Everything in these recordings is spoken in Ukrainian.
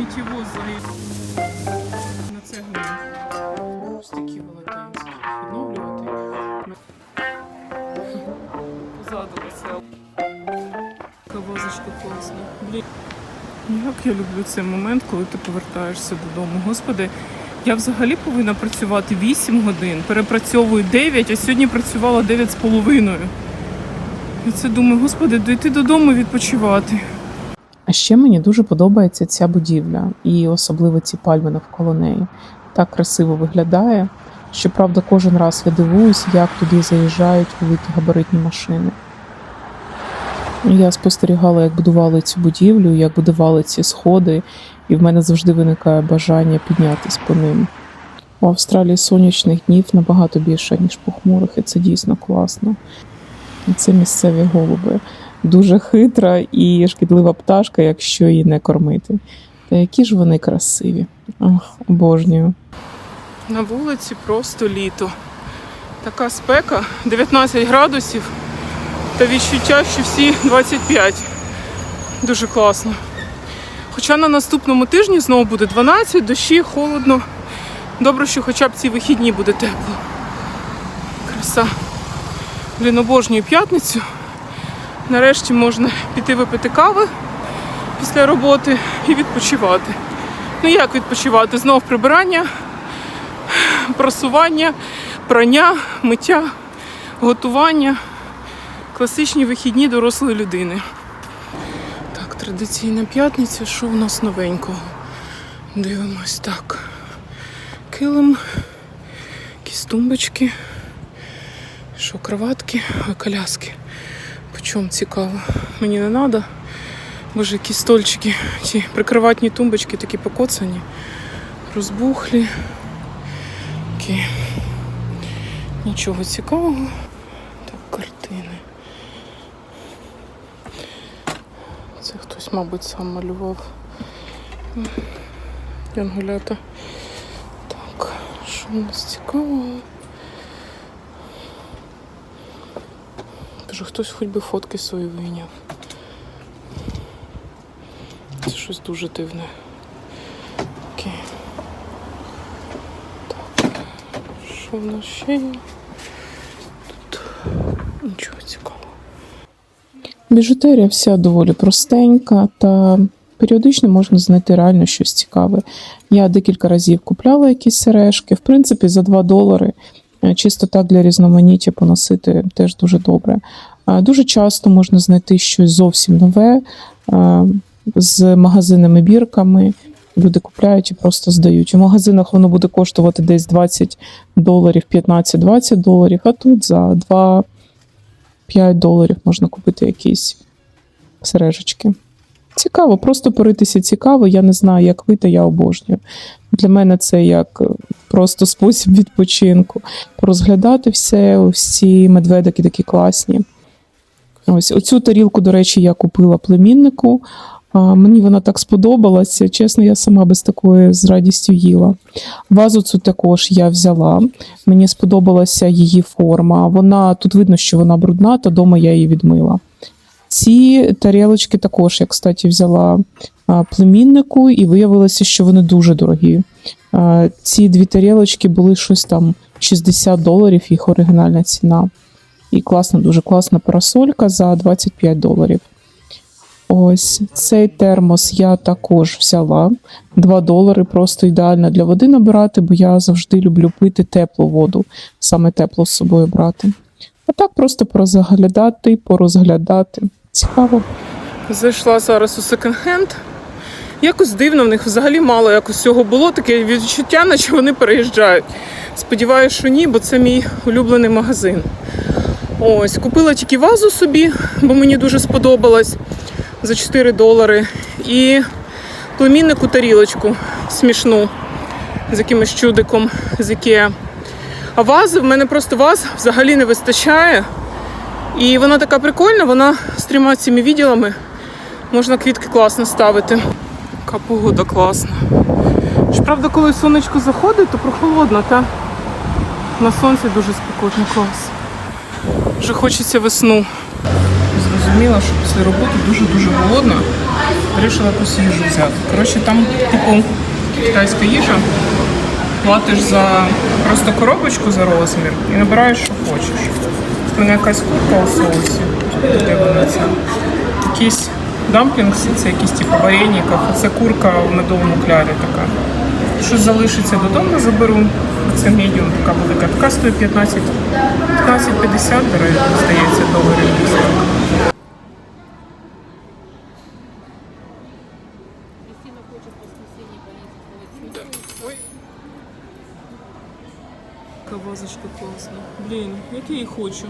сміттєвоз. На цеглину. Ось такі велетенські. Відновлювати. Позаду весело. Кавозочка класна. Блін. Як я люблю цей момент, коли ти повертаєшся додому. Господи, я взагалі повинна працювати 8 годин, перепрацьовую 9, а сьогодні працювала 9 з половиною. І це думаю, господи, дойти додому відпочивати. А ще мені дуже подобається ця будівля, і особливо ці пальми навколо неї. Так красиво виглядає. Щоправда, кожен раз я дивуюсь, як туди заїжджають великі габаритні машини. Я спостерігала, як будували цю будівлю, як будували ці сходи, і в мене завжди виникає бажання піднятись по ним. У Австралії сонячних днів набагато більше, ніж похмурих, і це дійсно класно. Це місцеві голуби дуже хитра і шкідлива пташка, якщо її не кормити. Та які ж вони красиві. Ох, обожнюю. На вулиці просто літо. Така спека 19 градусів та відчуття, що всі 25. Дуже класно. Хоча на наступному тижні знову буде 12, дощі, холодно. Добре, що хоча б ці вихідні буде тепло. Краса. Блін, обожнюю п'ятницю. Нарешті можна піти випити кави після роботи і відпочивати. Ну як відпочивати? Знов прибирання, просування, прання, миття, готування. Класичні вихідні дорослої людини. Так, традиційна п'ятниця, що у нас новенького? Дивимось так. Килим, якісь тумбочки, що кроватки, ой, коляски. По чому цікаво? Мені не треба. Боже, які стольчики, ці прикроватні тумбочки такі покоцані, розбухлі. Такі. Нічого цікавого. Так, картини. Це хтось, мабуть, сам малював. М, Янголята. Так, що у нас цікавого? Боже, хтось хоч би фотки свої вийняв. Це щось дуже дивне. Окей. Так. Що в нас ще є? Тут нічого цікавого. Біжутерія вся доволі простенька, та періодично можна знайти реально щось цікаве. Я декілька разів купляла якісь сережки, в принципі, за 2 долари. Е, Чисто так для різноманіття поносити теж дуже добре. Дуже часто можна знайти щось зовсім нове е, з магазинними бірками. Люди купляють і просто здають. У магазинах воно буде коштувати десь 20 доларів, 15-20 доларів, а тут за 2 5 доларів можна купити якісь сережечки. Цікаво, просто поритися цікаво. Я не знаю, як ви, та я обожнюю. Для мене це як е, просто спосіб відпочинку. Порозглядати все, ці медведики такі класні. Ось оцю тарілку, до речі, я купила племіннику. А, мені вона так сподобалася. Чесно, я сама без такої з радістю їла. Вазу цю також я взяла. Мені сподобалася її форма. Вона тут видно, що вона брудна, та дома я її відмила. Ці тарілочки також я, кстати, взяла племіннику, і виявилося, що вони дуже дорогі. Ці дві тарілочки були щось там 60 доларів, їх оригінальна ціна. І класна, дуже класна парасолька за 25 доларів. Ось цей термос я також взяла. 2 долари просто ідеально для води набирати, бо я завжди люблю пити теплу воду, саме тепло з собою брати. А так просто порозглядати, порозглядати. Цікаво. Зайшла зараз у секонд-хенд. Якось дивно, в них взагалі мало якось цього було, таке відчуття, наче вони переїжджають. Сподіваюся, що ні, бо це мій улюблений магазин. Ось, купила тільки вазу собі, бо мені дуже сподобалось за 4 долари. І племіннику тарілочку смішну з якимось чудиком з Ікеа. А вази в мене просто ваз взагалі не вистачає. І вона така прикольна, вона з трьома цими відділами. Можна квітки класно ставити. Яка погода класна. Щоправда, коли сонечко заходить, то прохолодно, та на сонці дуже спекотно клас. Вже хочеться весну. Зрозуміла, що після роботи дуже-дуже голодна. Вирішила якусь їжу взяти. Коротше, там, типу, китайська їжа. Платиш за просто коробочку за розмір і набираєш, що хочеш. Мене якась курка у соусі. Де вона ця? Якісь дамплінгси, це якісь типу вареників, а це курка в медовому клярі така. Що залишиться додому, заберу. Це медіум така велика. Така стоїть 15, 15,50, дорога, здається, доларів. Ой. Яка вазочка класна. Як хочу.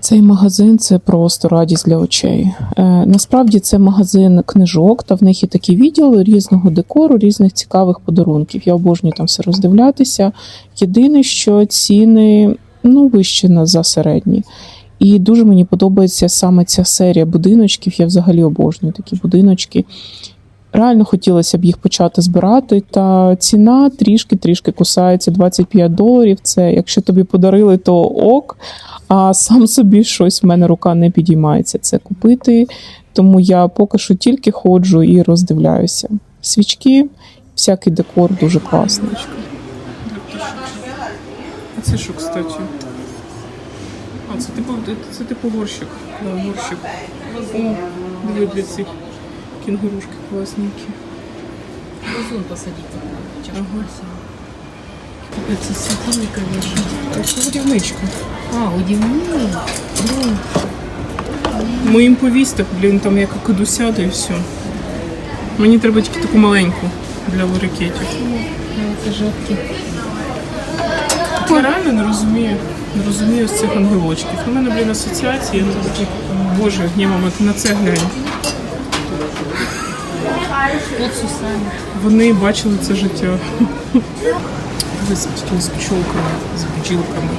Цей магазин це просто радість для очей. Е, насправді це магазин книжок, та в них є такі відділи різного декору, різних цікавих подарунків. Я обожнюю там все роздивлятися. Єдине, що ціни ну вищі на за середні. І дуже мені подобається саме ця серія будиночків. Я взагалі обожнюю такі будиночки. Реально хотілося б їх почати збирати, та ціна трішки-трішки кусається 25 доларів. Це якщо тобі подарили, то ок. А сам собі щось в мене рука не підіймається це купити. Тому я поки що тільки ходжу і роздивляюся. Свічки, всякий декор дуже класний. А це що, кстати? А, це типу, це типу горщик. Горщик. Диви для цих кінгурушки класненькі. Вазон посадить. Чашку Ага. Це світильника вішать. А що годівничка? А. Ну, Моїм повісток, блін, там як куди і все. Мені треба тільки таку маленьку для лорикетів. это жовтки. Я реально не розумію. Не розумію з цих ангелочків. У мене, блін, асоціації. Боже, ні, мама, на це глянь. Вони бачили це життя. З, пчолками, з бджілками.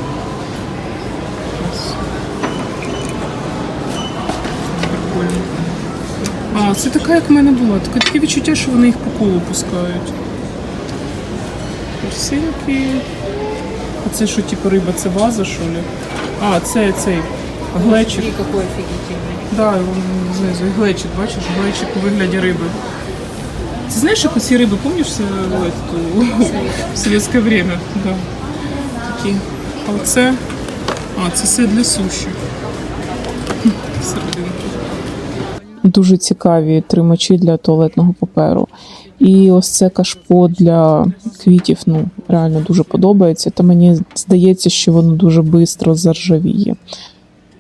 А, це така, як в мене була. Таке, таке відчуття, що вони їх по колу пускають. Персинки. А це що, типу риба, це ваза, що ли? А, це цей глечик. И какой офигительный. Да, знизу. Глечик, бачиш, глечик у вигляді риби. Ти знаєш, як оці риби, пам'ятаєш, це, ой, ту- в совєтське время? Да. Такі. А. А, це все для суші. Дуже цікаві тримачі для туалетного паперу. І ось це кашпо для квітів. Ну реально дуже подобається. Та мені здається, що воно дуже швидко заржавіє.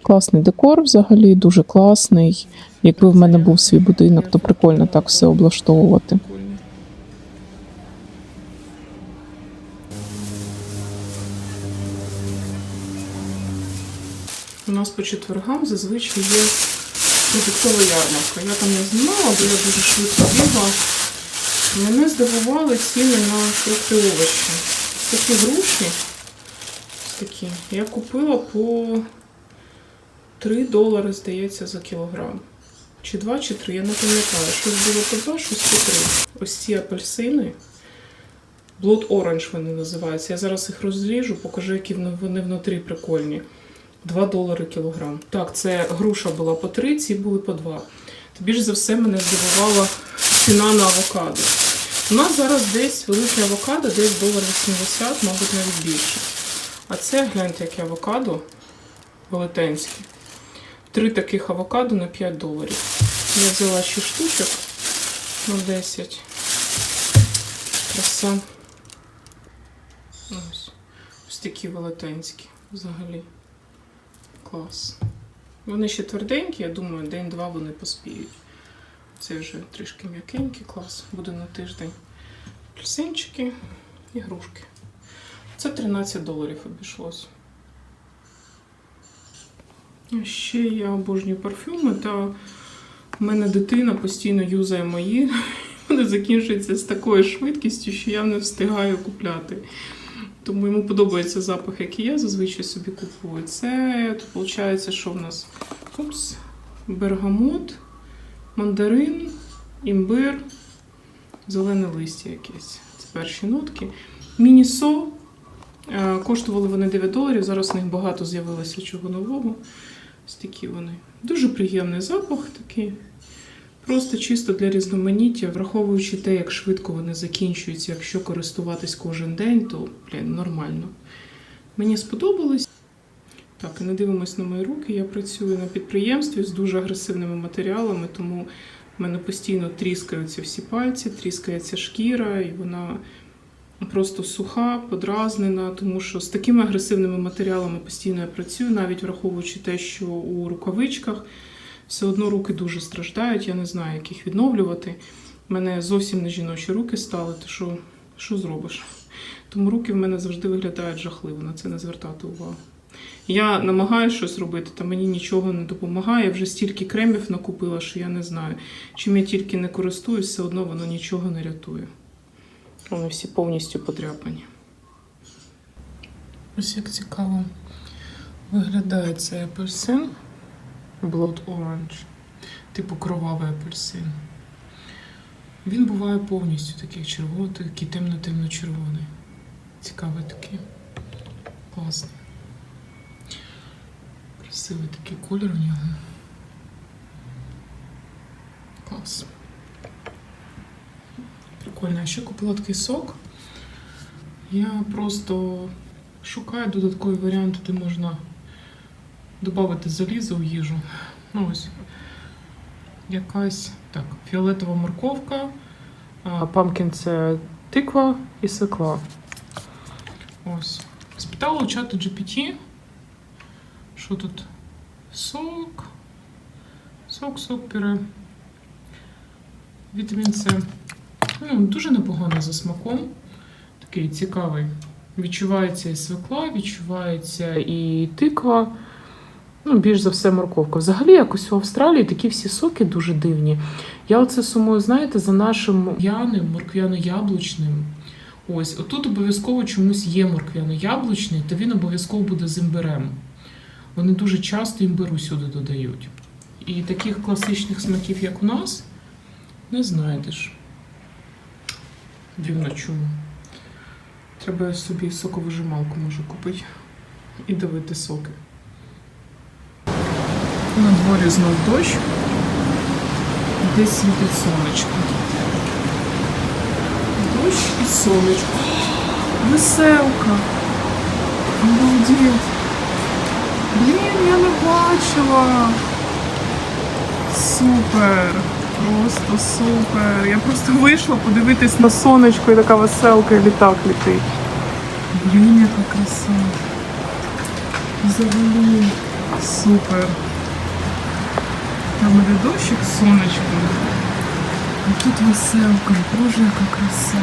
Класний декор, взагалі, дуже класний. Якби в мене був свій будинок, то прикольно так все облаштовувати. У нас по четвергам зазвичай є продуктова ярмарка. Я там не знімала, бо я дуже швидко бігла. Мене здивували ціни на фрукти овочі. Такі груші. Такі. Я купила по 3 долари, здається, за кілограм. Чи 2, чи 3, я не пам'ятаю. Щось було по 2, щось по 3. Ось ці апельсини. Blood Orange вони називаються. Я зараз їх розріжу, покажу, які вони внутрі прикольні. 2 долари кілограм. Так, це груша була по 3, ці були по 2. Та більш за все мене здивувала ціна на авокадо. У нас зараз десь велике авокадо, десь долар 80, мабуть, навіть більше. А це, гляньте, яке авокадо велетенське. Три таких авокадо на 5 доларів. Я взяла ще штучок на 10. Краса. Ось. Ось такі велетенські взагалі. Клас. Вони ще тверденькі, я думаю, день-два вони поспіють. Це вже трішки м'якенький клас. Буде на тиждень. Апельсинчики і грушки. Це 13 доларів обійшлось. Ще я обожнюю парфюми, та в мене дитина постійно юзає мої. Вони закінчуються з такою швидкістю, що я не встигаю купляти. Тому йому подобається запах, який я зазвичай собі купую. Це виходить, що в нас Упс, бергамот, мандарин, імбир, зелене листя якесь. Це перші нотки. Мінісо. Е, Коштували вони 9 доларів. Зараз у них багато з'явилося чого нового. Ось вони. Дуже приємний запах такий. Просто чисто для різноманіття, враховуючи те, як швидко вони закінчуються, якщо користуватись кожен день, то блін, нормально. Мені сподобалось. Так, і не дивимось на мої руки. Я працюю на підприємстві з дуже агресивними матеріалами, тому в мене постійно тріскаються всі пальці, тріскається шкіра, і вона просто суха, подразнена, тому що з такими агресивними матеріалами постійно я працюю, навіть враховуючи те, що у рукавичках все одно руки дуже страждають, я не знаю, як їх відновлювати. У мене зовсім не жіночі руки стали, то що, що зробиш? Тому руки в мене завжди виглядають жахливо, на це не звертати увагу. Я намагаюся щось робити, та мені нічого не допомагає. Я вже стільки кремів накупила, що я не знаю. Чим я тільки не користуюсь, все одно воно нічого не рятує. Вони всі повністю подряпані. Ось як цікаво виглядає цей апельсин. Blood Orange. Типу кровавий апельсин. Він буває повністю такий червоний, такий темно-темно-червоний. Цікавий такий. Класний. Красивий такий колір у нього. Клас. Прикольно. А ще купила такий сок. Я просто шукаю додаткові варіанти, де можна додати залізо в їжу. Ну ось. Якась так, фіолетова морковка. А памкін це тиква і свекла. Ось. Спитала у чату GPT, що тут сок, сок, сок, пюре. Вітамін С. Ну, дуже непогано за смаком. Такий цікавий. Відчувається і свекла, відчувається і тиква. Ну, більш за все морковка. Взагалі, якось у Австралії такі всі соки дуже дивні. Я оце сумую, знаєте, за нашим морквяним, морквяно-яблучним. Ось, отут обов'язково чомусь є морквяно-яблучний, то він обов'язково буде з імбирем. Вони дуже часто імбиру сюди додають. І таких класичних смаків, як у нас, не знайдеш. Дивно чому. Треба собі соковижималку можу купити і давити соки. На дворі знов дощ. Десь світить сонечко. Дощ і сонечко. Веселка. Обалдеть. Блін, я не бачила. Супер. Просто супер. Я просто вийшла подивитись на сонечко і така веселка і літак літить. Блін, яка краса. Взагалі супер. Там іде дощик з сонечком. А тут веселка. Боже, яка краса.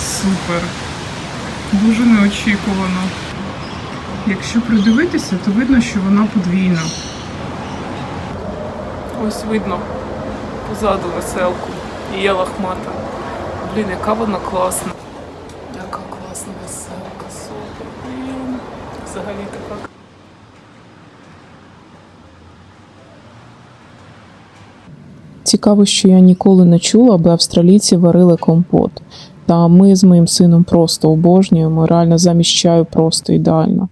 Супер. Дуже неочікувано. Якщо придивитися, то видно, що вона подвійна. Ось видно позаду веселку. І є лахмата. Блін, яка вона класна. Яка класна веселка, супер. Блін. Взагалі така Цікаво, що я ніколи не чула, аби австралійці варили компот. Та ми з моїм сином просто обожнюємо, реально замість чаю просто ідеально.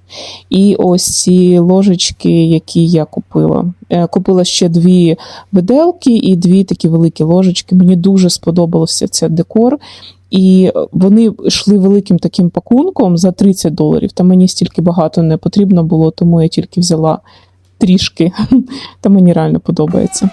І ось ці ложечки, які я купила. Е, Купила ще дві виделки і дві такі великі ложечки. Мені дуже сподобався цей декор. І вони йшли великим таким пакунком за 30 доларів. Та мені стільки багато не потрібно було, тому я тільки взяла трішки. Та мені реально подобається.